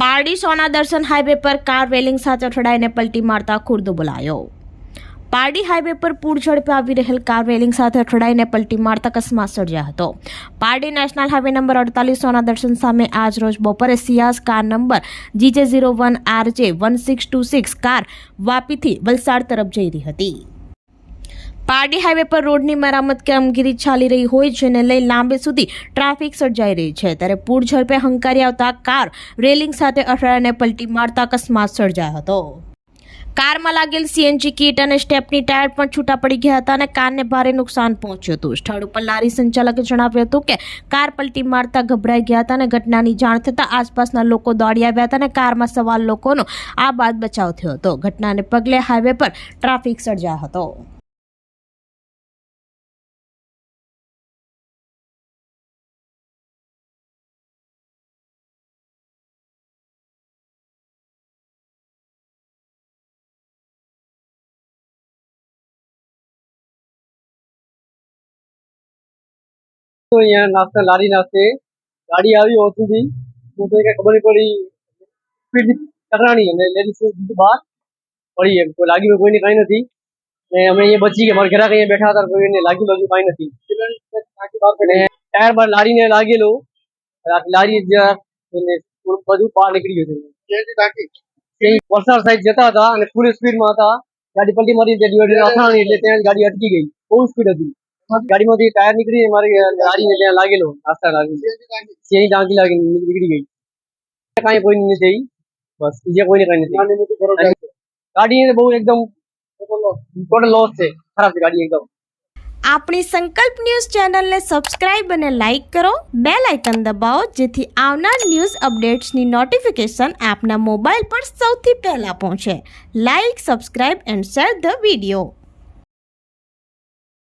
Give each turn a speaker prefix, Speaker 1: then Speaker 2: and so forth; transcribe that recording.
Speaker 1: પારડી સોના દર્શન હાઈવે પર car railing સાથે અથડાઈને પલટી મારતા ખુરદો બોલાયો. પારડી હાઈવે પર પૂર ઝડપે આવી રહેલ કાર રેલિંગ સાથે અથડાઈને પલટી મારતા અકસ્માત સર્જ્યા હતો. પારડી નેશનલ હાઈવે નંબર અડતાલીસ સોના દર્શન સામે આજ રોજ બપોરે Ciaz car number GJ zero one R J one six two six car વાપીથી Valsad તરફ જઈ રહી હતી. પારડી હાઈવે પર રોડની મરામત કામગીરી ચાલી રહી હોય જેને લઈ લાંબે સુધી ટ્રાફિક સર્જાઈ રહી છે. ત્યારે પૂર ઝડપે હંકારી આવતા કાર રેલિંગ સાથે અથડાઈને પલટી મારતા અકસ્માત સર્જાયો હતો. કારમાં લાગેલ સીએનજી કીટ અને સ્ટેપની ટાયર પણ છૂટા પડી ગયા હતા અને કારને ભારે નુકસાન પહોંચ્યું હતું. સ્થળ ઉપર લારી સંચાલકે જણાવ્યું હતું કે, કાર પલટી મારતા ગભરાઈ ગયા હતા અને ઘટનાની જાણ થતાં આસપાસના લોકો દોડી આવ્યા હતા અને કારમાં સવાર લોકોનો આ બાદ બચાવ થયો હતો. ઘટનાને પગલે હાઈવે પર ટ્રાફિક સર્જાયો હતો.
Speaker 2: તો અહીંયા નાસ્તા લારી નાસ્તે ગાડી આવી ઓછુંથી તો તો કઈ ખબર નહીં પડી સ્પીડ ટકરાણી અને લેડીઝ સીધી બહાર પડી એમ કોઈ લાગી કોઈને કાંઈ નથી ને અમે અહીંયા બચી ગયા મારા ઘરે અહીંયા બેઠા હતા કોઈને લાગી લાગ્યું કાંઈ નથી અને ટાયર બાર લારીને લાગેલું આખી લારી જ્યાં એને થોડું બધું બહાર નીકળી ગયું હતું તે વલસાડ સાઈડ જતા હતા અને ફૂલ સ્પીડમાં હતા ગાડી પલટી મારી તે ડિવાઈડર અથડાણી એટલે ત્યાં જ ગાડી અટકી ગઈ બહુ સ્પીડ હતી ગાડીમાંથી ટાયર નીકળી મારી ગાડીને ત્યાં લાગેલો આસ્તા લાગી ત્યાં ટાંકી લાગી નીકળી ગઈ. કાંઈ કોઈ નથી થઈ. બસ બીજા કોઈને કાંઈ નથી. ગાડી બહુ એકદમ ટોટલ લોસ છે. ખરાબ છે ગાડી એકદમ.
Speaker 1: આપણી સંકલ્પ ન્યૂઝ ચેનલને સબસ્ક્રાઇબ અને લાઇક કરો. બે લાઇકન દબાવો જેથી આવનાર ન્યૂઝ અપડેટ્સની નોટિફિકેશન આપના મોબાઈલ પર સૌથી પહેલાં પહોંચે. Like subscribe and share the video.